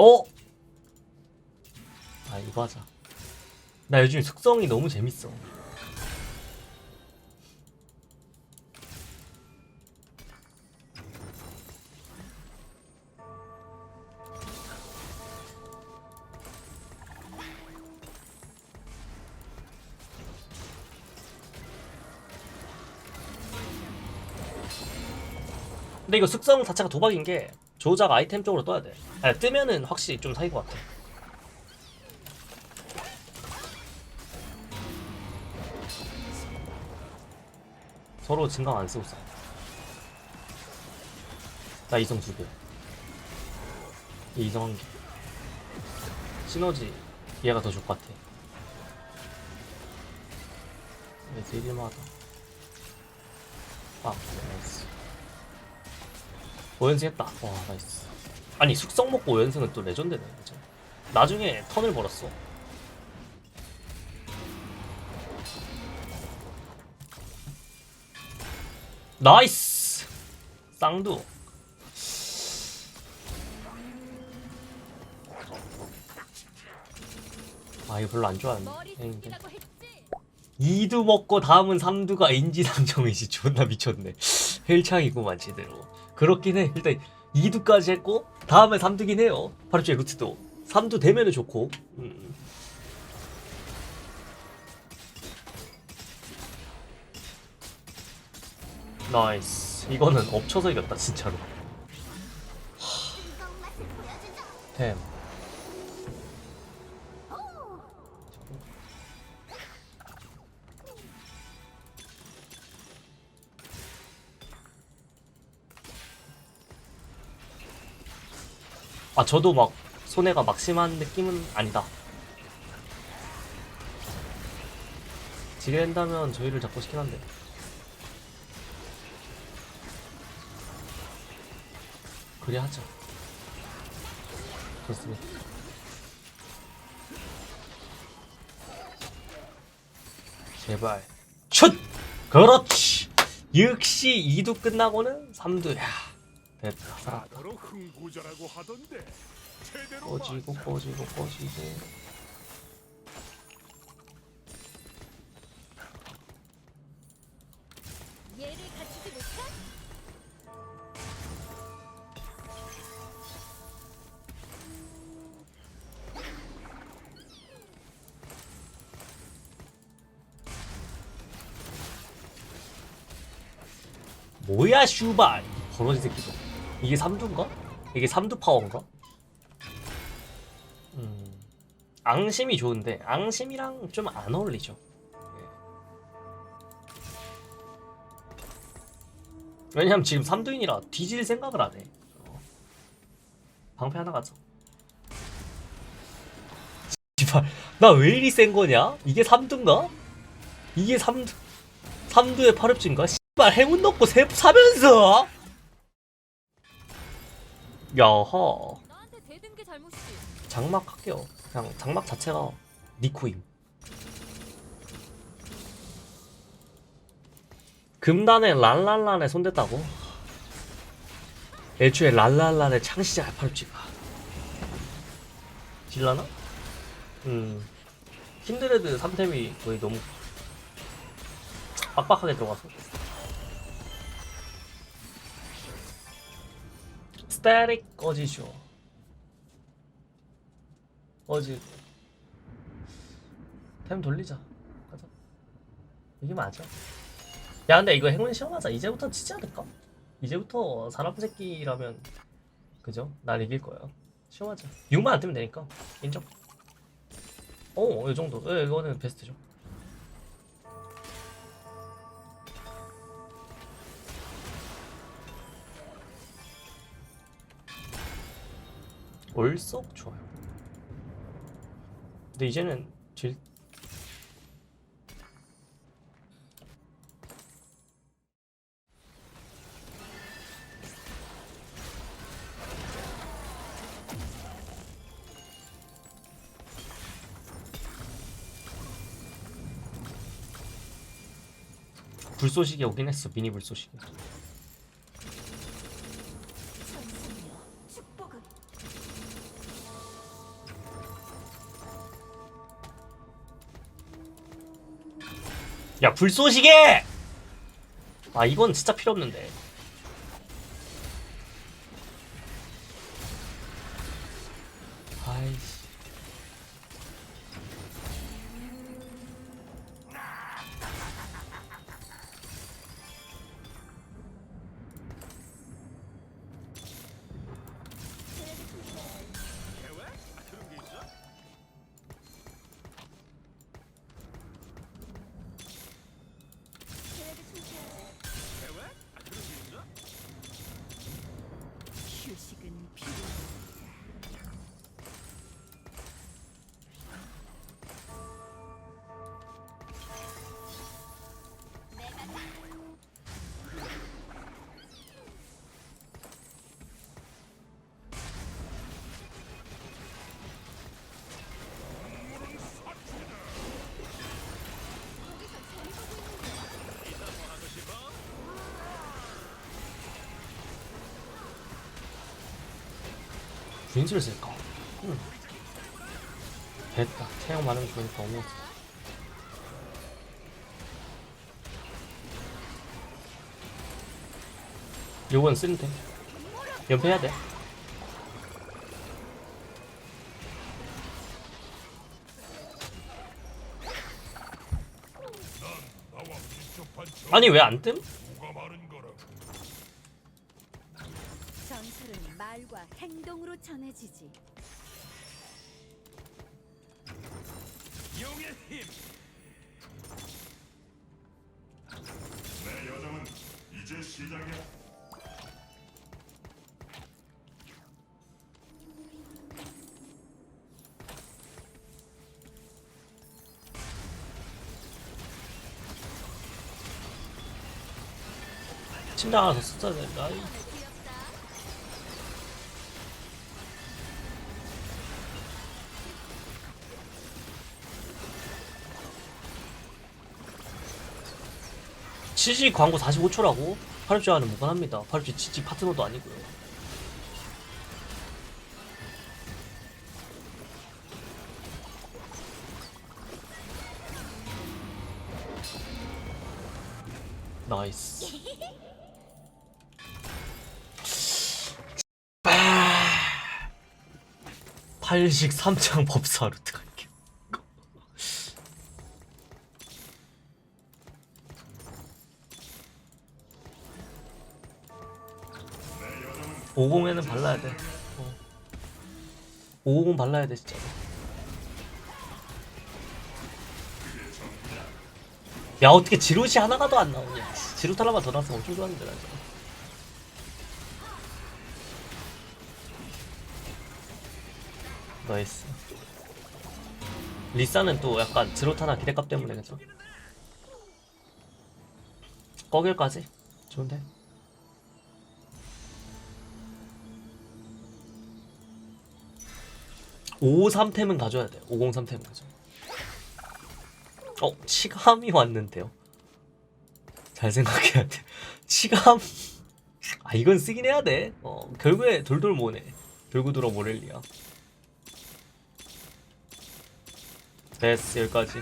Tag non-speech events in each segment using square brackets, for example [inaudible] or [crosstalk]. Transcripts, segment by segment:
어? 아 이거 하자 나 요즘 숙성이 너무 재밌어 근데 이거 숙성 자체가 도박인 게 조작 아이템 쪽으로 떠야 돼. 아니, 뜨면은 확실히 좀 사기 것 같아. 서로 증강 안 쓰고 싸. 나 이성 두 개. 얘 이성 한 개. 시너지 얘가 더 좋을 것 같아. 얘 딜마다. 아, 나이스. 5연승 했다. 와, 나이스. 아니, 숙성 먹고 5연승은 또 레전드네, 그죠? 나중에 턴을 벌었어. 나이스! 쌍두. 아, 이거 별로 안 좋아하는데. 행인데. 숙이라고 했지. 2두 먹고 다음은 3두가 인지상정이지 존나 미쳤네 헬창이구만 제대로. 그렇긴 해. 일단 2두까지 했고 다음에 3두긴 해요. 파르주의 루트도. 3두 되면은 좋고. 음. 나이스. 이거는 엎쳐서 이겼다 진짜로. 템 아 저도 막 손해가 막 심한 느낌은 아니다. 지게 된다면 저희를 잡고 싶긴 한데. 그래 하죠. 좋습니다. 제발. 슛! 그렇지! 역시 2두 끝나고는 3두. 야, 됐다. 바로 흥부자라고 하던데 제대로 꺼지고. 꺼지고 꺼지고 얘를 갖추지 못해? 뭐야 슈발 이 버러지 새끼도 이게 3두인가? 이게 3두 파워인가? 음 앙심이 좋은데 앙심이랑 좀 안 어울리죠 예. 왜냐면 지금 3두인이라 뒤질 생각을 안 해 어. 방패 하나 가져 씨발 나 왜 이리 센 거냐? 이게 3두인가? 이게 3두 3두의 파릅진가? 씨발 행운 넣고 세, 사면서 야하 나한테 대든 게 잘못이지. 장막 할게요 그냥 장막 자체가 니코임 금단에 랄랄란에 손댔다고? 애초에 랄랄란의 창시자야 파릅지가 질라나? 음 킨드레드 3템이 거의 너무 빡빡하게 들어가서 스타릭 꺼지쇼? 꺼지고 템 돌리자. 가자. 이게 맞아? 야 근데 이거 행운 시험하자. 이제부터 치지 않을까? 이제부터 사람 새끼라면. 그죠? 날 이길 거야. 시험하자. 6만 안 뜨면 되니까. 인정. 오, 이 정도. 예, 이거는 베스트죠. 올석 좋아요. 근데 이제는 질 불쏘시개 오긴 했어 미니 불쏘시개 야 불쏘시개! 아 이건 진짜 필요 없는데. 구인수를 쓸까? 응. 됐다. 태양 거 보니까 너무. 요건 쓰는데. 연패해야 돼. 아니 왜 안 뜸? 전설은 말과 행동으로 전해지지. 용의 힘. 내 여정은 이제 시작이야. 침대 하나 더 썼어야 된다. 치지 광고 45초라고? 파르주아는 무관합니다. 파르주 치지 파트너도 아니고요. 나이스. 8식 3창 법사루트. 50에는 발라야 돼. 어. 50 발라야 돼, 진짜. 야, 어떻게 지루시 하나가도 안 나오냐. 지루 탈라만 더 나왔으면 엄청 좋았는데, 나 지금. 나이스. 리사는 또 약간 드로타나 기대값 때문에 그죠? 꺼길까지? 좋은데? (553) 템은 가져야 돼 (503) 템은 그죠? 어 치감이 왔는데요? 잘 생각해야 돼. [laughs] 치감. 아 이건 쓰긴 해야 돼 어 결국에 돌돌 모네. 돌고 돌아 모렐리야 됐어 여기까지.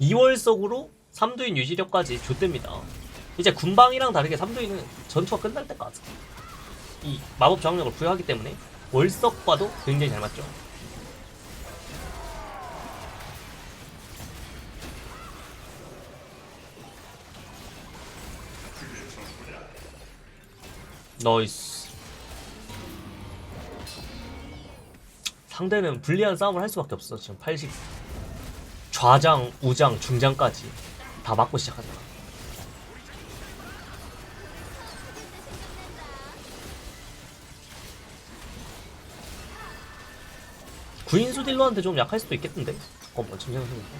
2월석으로 3두인 유지력까지 좆됩니다. 이제 군방이랑 다르게 3두인은 전투가 끝날 때까지 이 마법 저항력을 부여하기 때문에 월석과도 굉장히 잘 맞죠? 나이스. 상대는 불리한 싸움을 할 수밖에 없어. 지금 80 좌장, 우장, 중장까지 다 맞고 시작하잖아 구인수 딜러한테 좀 약할 수도 있겠던데? 잠깐만 지금 생각해보니까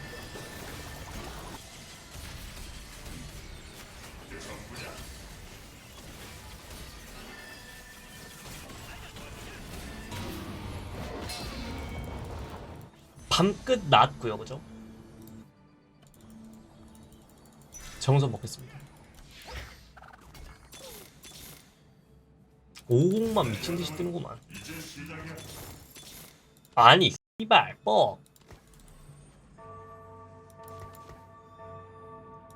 밤끝 낮고요 그죠? 정선 먹겠습니다. 50만 미친듯이 뜨는구만 아니 씨발 뻑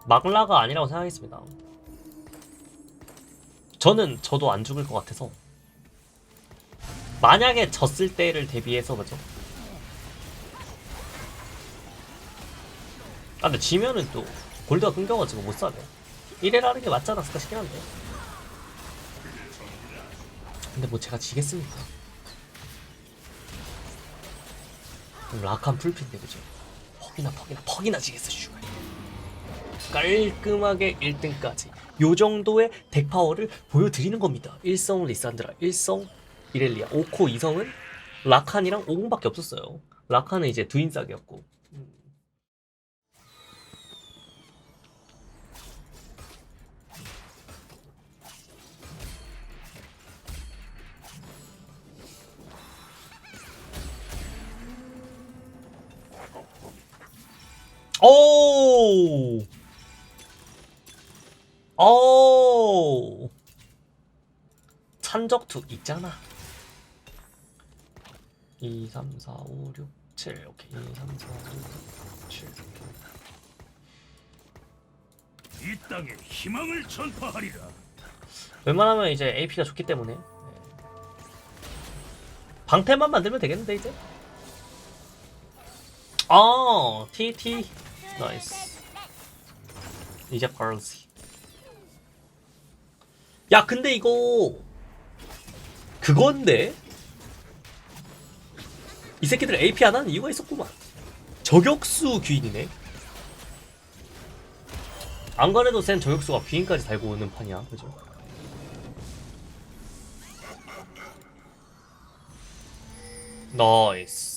막라가 아니라고 생각했습니다. 저는 저도 안 죽을 것 같아서 만약에 졌을 때를 대비해서 그죠? 아 근데 지면은 또 골드가 끊겨가지고 못 사네. 이래라는 게 맞지 않았을까 싶긴 한데. 근데 뭐 제가 지겠습니까? 락한 풀핀데 그죠? 퍽이나 퍽이나 퍽이나 지겠어 슈발. 깔끔하게 1등까지. 요 정도의 덱 파워를 보여드리는 겁니다. 1성 리산드라 1성 이렐리아. 5코 2성은 라칸이랑 오공밖에 없었어요. 라칸은 이제 두인싹이었고 오! 오! 찬적투 있잖아. 2, 3, 4, 5, 6, 7. 오케이. 2, 3, 4, 5, 6, 7. 오케이. 이 땅에 희망을 전파하리라. 웬만하면 이제 AP가 좋기 때문에. 네. 방패만 만들면 되겠는데, 이제? 아, TT. 나이스. 이제 걸스. 야, 근데 이거 그건데 이 새끼들 AP 안 하는 이유가 있었구만. 저격수 귀인이네. 안 그래도 센 저격수가 귀인까지 달고 오는 판이야, 그죠? 나이스.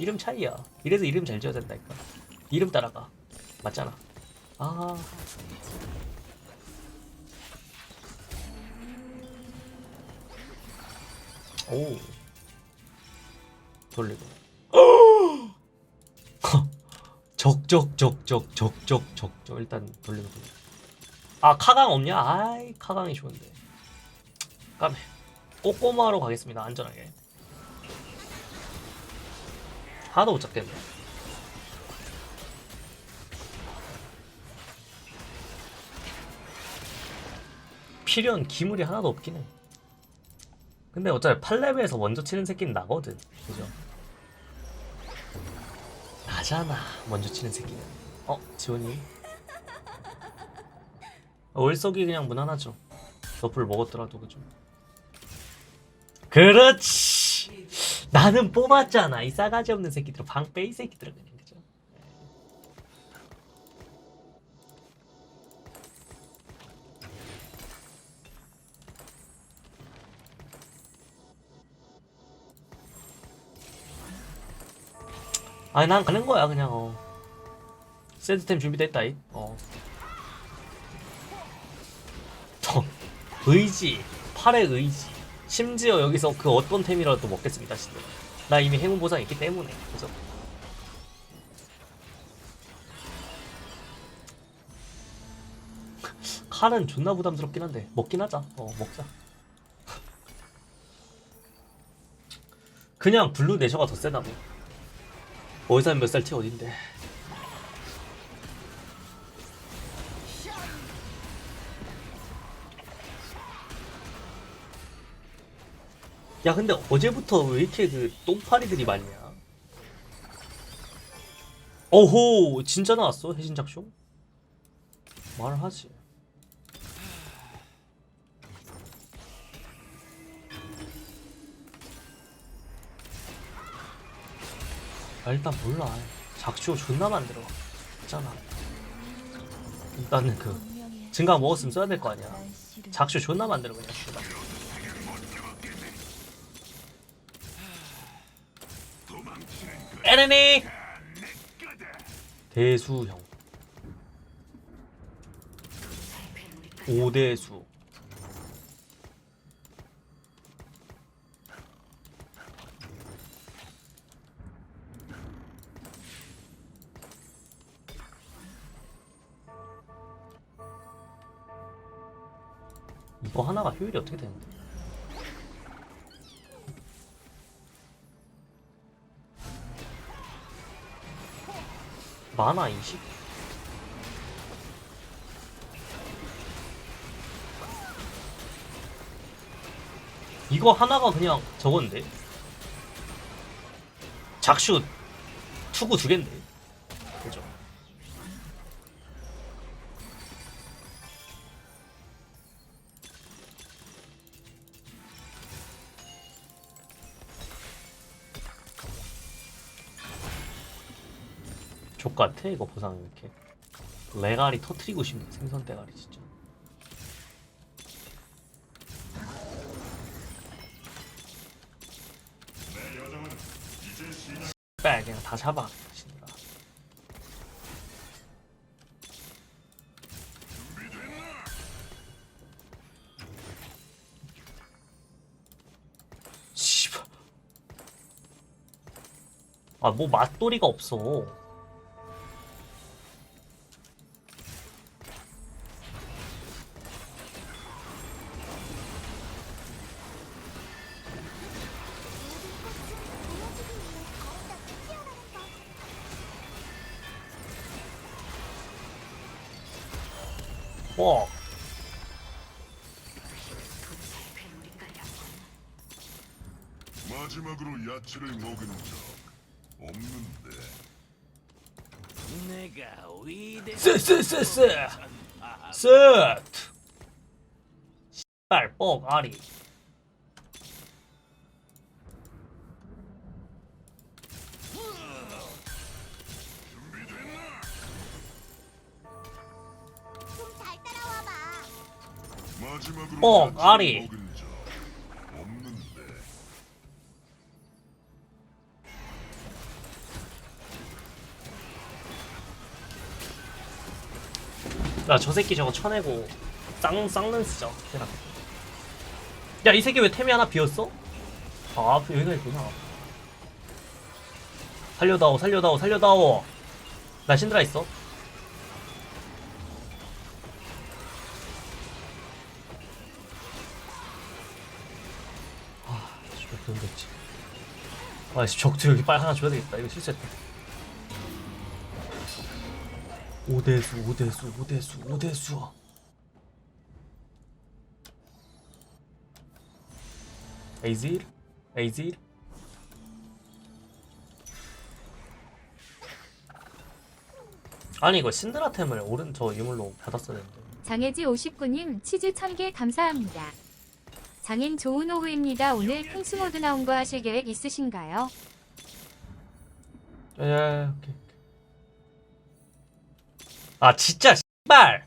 이름 차이야. 이래서 이름 잘 지어야 된다니까. 이름 따라가. 맞잖아. 아. 오. 돌리고. [gasps] 적적적적적적적적 일단 돌리고 돌리고. 아 카강 없냐? 아이 카강이 좋은데. 까매. 꼬꼬마로 가겠습니다. 안전하게. 하나도 못 잡겠네. 필요한 기물이 하나도 없긴 해. 근데 어차피 8레벨에서 먼저 치는 새끼는 나거든. 그죠? 나잖아. 먼저 치는 새끼는. 어, 지원이. 월석이 그냥 무난하죠. 너플 먹었더라도 그죠. 그렇지. 나는 뽑았잖아. 이 싸가지 없는 새끼들, 방빼 이 새끼들은 그냥 그죠. 아니 난 가는 거야 그냥 어. 세트템 준비됐다 이. 어. 더 의지, 팔의 의지. 심지어 여기서 그 어떤 템이라도 먹겠습니다, 진짜. 나 이미 행운 보상 있기 때문에, 그죠? [laughs] 칼은 존나 부담스럽긴 한데 먹긴 하자. 어, 먹자. [laughs] 그냥 블루 내셔가 더 세다고. 어디서 몇살 티 어딘데? 야 근데 어제부터 왜 이렇게 그 똥파리들이 많냐? 어호 진짜 나왔어 해신작쇼? 말을 하지. 아, 일단 몰라. 작쇼 존나 만들어. 있잖아. 일단은 그 증강 먹었으면 써야 될 거 아니야. 작쇼 존나 만들어 그냥 에레니 대수형. 오대수. 이거 하나가 효율이 어떻게 되는데? 만화 20? 이거 하나가 그냥 저건데 작슈 투구 두 갠데 족같아 이거 보상 이렇게. 레가리 터트리고 싶네 생선 대가리 진짜. 빨 그냥 다 잡아 아뭐 맛돌이가 없어 어 야채를 먹은 적 없는데 내가 위대 쓰쓰쓰쓰 쓱 씨발 뻑 아리 잘 따라와봐. 마지막으로 어, 야채를 아리. 야저 새끼 저거 쳐내고 쌍 쌍는 쓰자 걔랑. 야이 새끼 왜 템이 하나 비었어? 아 앞에 여기가 있구나. 살려다오 살려다오 살려다오. 나 신드라 있어? 아 씨발 그런 거 있지. 아씨 적도 여기 빨리 하나 줘야 되겠다. 이거 실수했다 5대수 5대수 5대수 5대수 에이질 에이질 아니 이거 신드라템을 오른 저 유물로 받았어야 되는데 장혜지 59님 치즈 1000개 감사합니다. 장인 좋은 오후입니다. 오늘 펭수 모드 나온 거 하실 계획 있으신가요? 예, 오케이. 아 진짜 씨발.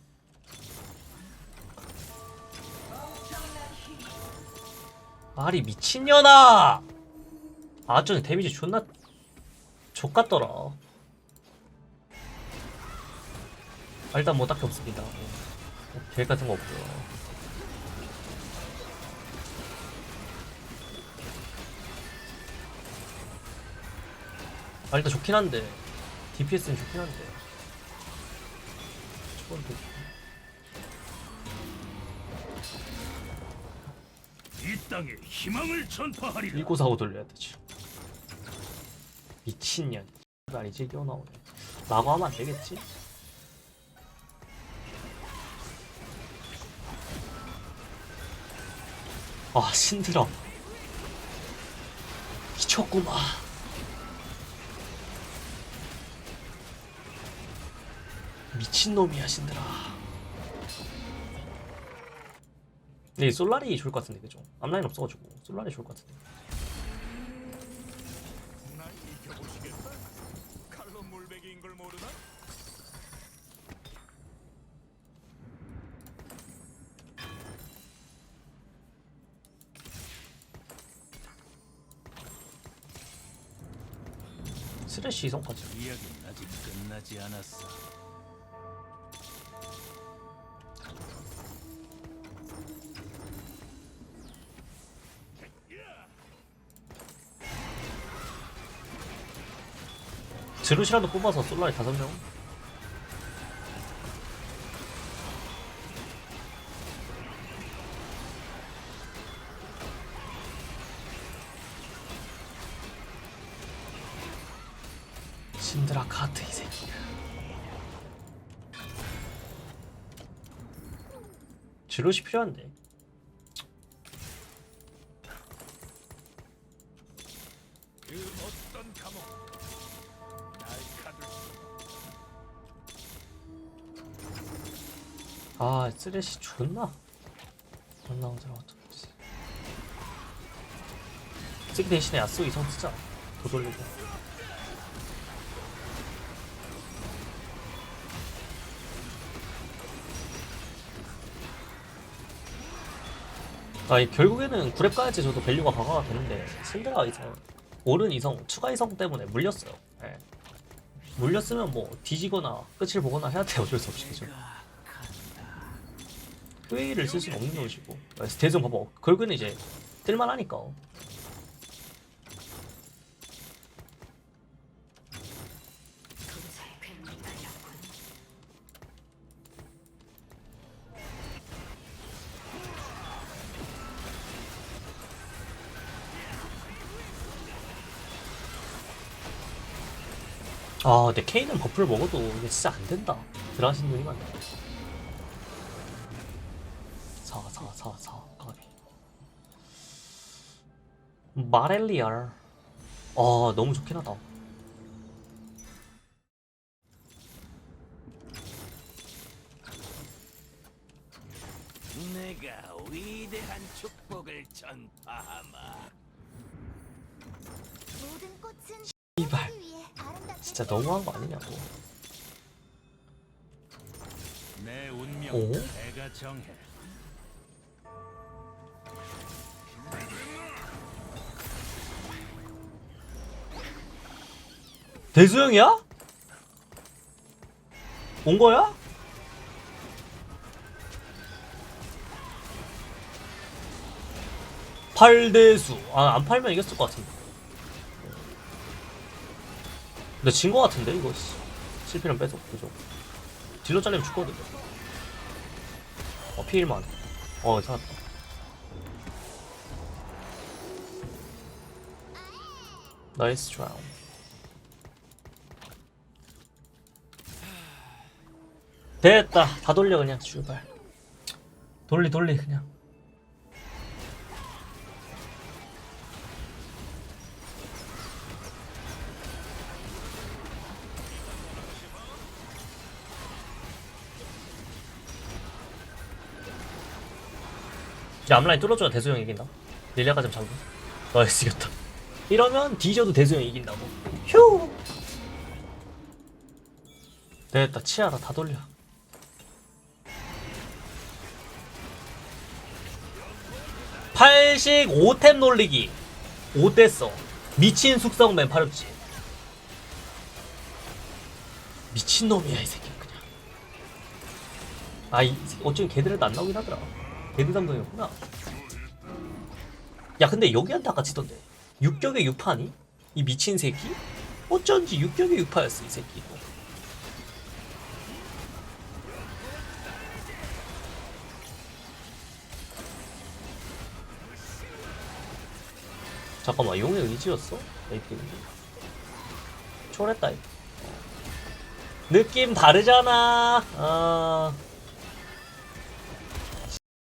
아리 미친년아. 아 전에 데미지 존나 족같더라. 아, 일단 뭐 딱히 없습니다. 뭐, 계획 같은 거 없고요. 아 일단 좋긴 한데 DPS는 좋긴 한데 저건 또이 땅에 희망을 전파하리라. 1945 돌려야 되지. 미친년. 날 이제 뛰어나오네. 라고 하면 안 되겠지? 아 신들어 미쳤구만 미친놈이야 신들아 네 솔라리 좋을 것 같은데 그죠? 앞라인 없어가지고 솔라리 좋을 것 같은데? 스레쉬 이성까지 이야기는 아직 끝나지 않았어 드루시라도 뽑아서 솔라이 다섯 명. 신드라 카트 이 새끼. 드루시 필요한데. 아 쓰레쉬 존나? 존나 어지러웠다 쓰기 대신에 야쏘 이성 쓰자. 더 돌리고. 아, 이 결국에는 구랩 가야지 저도 밸류가 강화가 되는데 신드라 이성 오른 이성 추가 이성 때문에 물렸어요. 예. 물렸으면 뭐 뒤지거나 끝을 보거나 해야 돼 어쩔 수 없이 그죠 회의를 쓸 수는 없는 것이고. 대전 봐봐. 결국에는 이제 뜰만하니까. 아 근데 케인은 버프를 먹어도 이게 진짜 안 된다. 들어가신 눈이 많네 마렐리알 아 너무 좋긴 하다. 내가 위대한 축복을 전파하마. 모든 꽃은 이발 진짜 너무한 거 아니냐고. 내 운명 오? 내가 정해 대수형이야? 온 거야? 팔대수. 아 안 팔면 이겼을 것 같은데. 근데 진거 같은데 이거 씨. 실패는 빼서 그죠? 딜러 잘리면 죽거든 어 피일만. 어 살았다. 나이스 트라운 됐다. 다 돌려 그냥 슈발. 돌리 돌리 그냥. 이제 앞라인 뚫어줘야 대수형 이긴다. 릴리아가 좀 잠금. 나이스 이겼다. 이러면 뒤져도 대수형 이긴다고. 휴! 됐다. 치아라. 다 돌려 팔식 5템 놀리기. 5대 써 미친 숙성 맨 파렴치 미친놈이야 이 새끼 그냥. 아이 어쩌면 걔들한테 안 나오긴 하더라. 걔들 담당이었구나. 야 근데 여기한테 아까 지던데. 육격의 유파니? 이 미친 새끼? 어쩐지 육격의 유파였어 이 새끼. 이거 잠깐만 용의 의지였어? 초월했다 이거. 느낌 다르잖아. 아.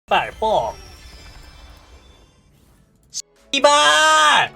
빨 뻑. 씨발